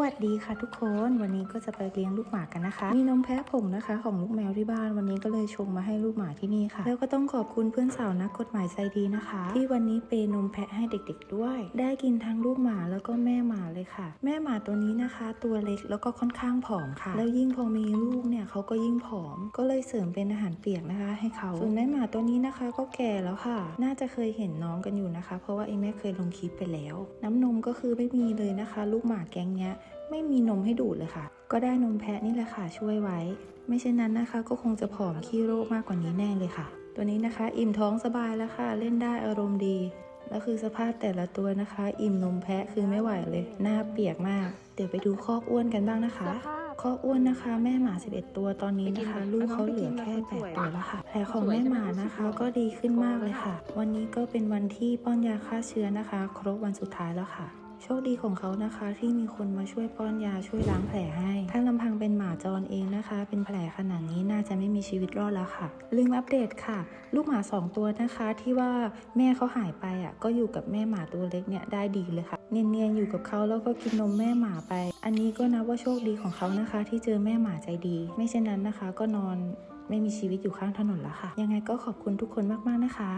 วัสดีค่ะทุกคนวันนี้ก็จะไปเลี้ยงลูกหมากันนะคะ มีนมแพะผงนะคะ ของลูกแมวที่บ้านวันนี้ก็เลยชงมาให้ลูกหมาที่นี่ค่ะ แล้วก็ต้องขอบคุณเพื่อนสาวนักกฎหมายใจดีนะคะ ที่วันนี้เปย์นมแพะให้เด็กๆด้วย ได้กินทั้งลูกหมาแล้วก็แม่หมาเลยค่ะ แม่หมาตัวนี้นะคะ ตัวเล็กแล้วก็ค่อนข้างผอมค่ะ แล้วยิ่งพอมีลูกเนี่ยเขาก็ยิ่งผอม ก็เลยเสริมเป็นอาหารเปียกนะคะ ให้เขาส่วนแม่หมาตัวนี้นะคะ ก็แก่แล้วค่ะ น่าจะเคยเห็นน้องกันอยู่นะคะ เพราะว่าไอ้แม่เคยลงคลิปไปแล้ว น้ำนมก็คือไม่มีเลยนะคะ ลูกหมาแก๊งเนี้ยไม่มีนมให้ดูดเลยค่ะ ก็ได้นมแพะนี่แหละค่ะช่วยไว้ ไม่เช่นนั้นนะคะ ก็คงจะผอมขี้โรคมากกว่านี้แน่เลยค่ะ ตัวนี้นะคะ อิ่มท้องสบายแล้วค่ะ เล่นได้อารมณ์ดีแล้วคือสภาพแต่ละตัวนะคะ อิ่มนมแพะคือไม่ไหวเลยหน้าเปียกมาก เดี๋ยวไปดูคอกอ้วนกันบ้างนะคะสภาพคอกอ้วนนะคะ แม่หมา 11 ตัวตอนนี้นะคะ ลูกเขาเหลือแค่8ตัวแล้วค่ะแผลของแม่หมานะคะก็ดีขึ้นมากเลยค่ะ วันนี้ก็เป็นวันที่ป้อนยาฆ่าเชื้อนะคะ ครบวันสุดท้ายแล้วค่ะ โชคดีของเขานะคะที่มีคนมาช่วยป้อนยาช่วยล้างแผลให้ ถ้าลำพังเป็นหมาจรเองนะคะ เป็นแผลขนาดนี้น่าจะไม่มีชีวิตรอดแล้วค่ะ ลืมอัปเดตค่ะ ลูกหมา 2 ตัวนะคะที่ว่าแม่เขาหายไปอะก็อยู่กับแม่หมาตัวเล็กเนี่ยได้ดีเลยค่ะ เนียนๆอยู่กับเขาแล้วก็กินนมแม่หมาไป อันนี้ก็นับว่าโชคดีของเขานะคะ ที่เจอแม่หมาใจดี ไม่เช่นนั้นนะคะ ก็นอนไม่มีชีวิตอยู่ข้างถนนแล้วค่ะ ยังไงก็ขอบคุณทุกคนมากๆนะคะ